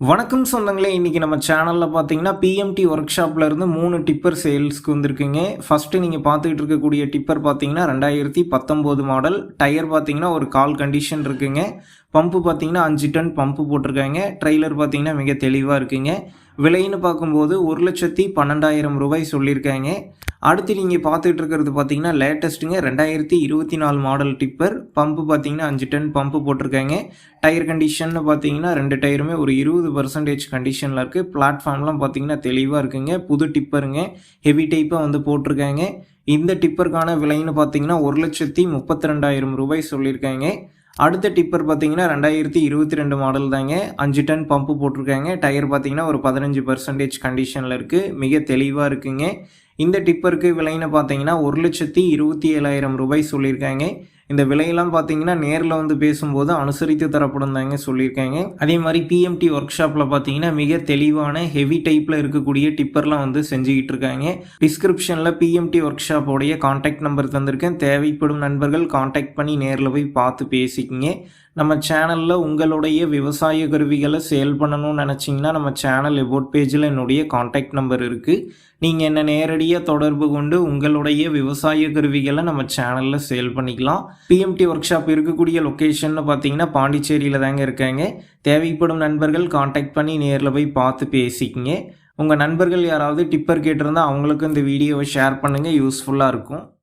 வணக்கம் சொந்தங்களே இன்றைக்கி நம்ம சேனலில் பார்த்தீங்கன்னா பிஎம்டி ஒர்க் ஷாப்பில் இருந்து மூணு டிப்பர் சேல்ஸ்க்கு வந்திருக்குங்க. ஃபஸ்ட்டு நீங்கள் பார்த்துக்கிட்டு இருக்கக்கூடிய டிப்பர் பார்த்தீங்கன்னா ரெண்டாயிரத்தி பத்தொம்போது மாடல் டயர் பார்த்தீங்கன்னா ஒரு கால் கண்டிஷன் இருக்குங்க. பம்பு பார்த்தீங்கன்னா அஞ்சு டன் பம்பு போட்டிருக்காங்க. ட்ரெய்லர் பார்த்தீங்கன்னா மிக தெளிவாக இருக்குங்க. விலைன்னு பார்க்கும்போது ஒரு லட்சத்தி பன்னெண்டாயிரம் ரூபாய் சொல்லியிருக்காங்க. அடுத்து நீங்கள் பார்த்துட்டு இருக்கிறது பார்த்தீங்கன்னா லேட்டஸ்ட்டுங்க ரெண்டாயிரத்தி இருபத்தி நாலு மாடல் டிப்பர் பம்பு பார்த்தீங்கன்னா அஞ்சு டன் பம்பு போட்டிருக்காங்க. டயர் கண்டிஷன்னு பார்த்தீங்கன்னா ரெண்டு டயருமே ஒரு இருபது பர்சன்டேஜ் கண்டிஷனில் இருக்குது பிளாட்ஃபார்ம்லாம் பார்த்தீங்கன்னா தெளிவாக இருக்குங்க. புது டிப்பருங்க ஹெவி டைப்பாக வந்து போட்டிருக்காங்க. இந்த டிப்பருக்கான விலைன்னு பார்த்தீங்கன்னா ஒரு லட்சத்தி முப்பத்தி ரெண்டாயிரம் ரூபாய் சொல்லியிருக்காங்க. அடுத்த டிப்பர் பார்த்தீங்கன்னா ரெண்டாயிரத்தி இருபத்தி ரெண்டு மாடல் தாங்க. அஞ்சு டன் பம்பு போட்டிருக்காங்க. டயர் பார்த்தீங்கன்னா ஒரு பதினஞ்சு பர்சன்டேஜ் கண்டிஷனில் இருக்குது மிக தெளிவாக இருக்குங்க. இந்த டிப்பருக்கு விலைன்னு பார்த்தீங்கன்னா ஒரு லட்சத்தி இருபத்தி ஏழாயிரம் ரூபாய் சொல்லியிருக்காங்க. இந்த விலையெல்லாம் பார்த்தீங்கன்னா நேரில் வந்து பேசும்போது அனுசரித்து தரப்படும் தாங்க சொல்லியிருக்காங்க. அதே மாதிரி பிஎம்டி ஒர்க் ஷாப்பில் பார்த்தீங்கன்னா மிக தெளிவான ஹெவி டைப்பில் இருக்கக்கூடிய டிப்பர்லாம் வந்து செஞ்சுக்கிட்டு இருக்காங்க. டிஸ்கிரிப்ஷனில் பிஎம்டி ஒர்க் ஷாப்போடைய காண்டாக்ட் நம்பர் தந்திருக்கேன். தேவைப்படும் நண்பர்கள் காண்டாக்ட் பண்ணி நேரில் போய் பார்த்து பேசிக்கிங்க. நம்ம சேனலில் உங்களுடைய விவசாய கருவிகளை சேல் பண்ணணும்னு நினச்சிங்கன்னா நம்ம சேனல் எபோட் பேஜில் என்னுடைய காண்டாக்ட் நம்பர் இருக்குது நீங்கள் என்ன நேரடியாக தொடர்பு கொண்டு உங்களுடைய விவசாய கருவிகளை நம்ம சேனலில் சேல் பண்ணிக்கலாம். பிஎம்டி ஒர்க் ஷாப் இருக்கக்கூடிய லொக்கேஷன் பார்த்தீங்கன்னா பாண்டிச்சேரியில் தாங்க இருக்காங்க. தேவைப்படும் நண்பர்கள் காண்டாக்ட் பண்ணி நேரில் போய் பார்த்து பேசிக்கிங்க. உங்கள் நண்பர்கள் யாராவது டிப்பர் கேட்டிருந்தால் அவங்களுக்கும் இந்த வீடியோவை ஷேர் பண்ணுங்கள் யூஸ்ஃபுல்லாக இருக்கும்.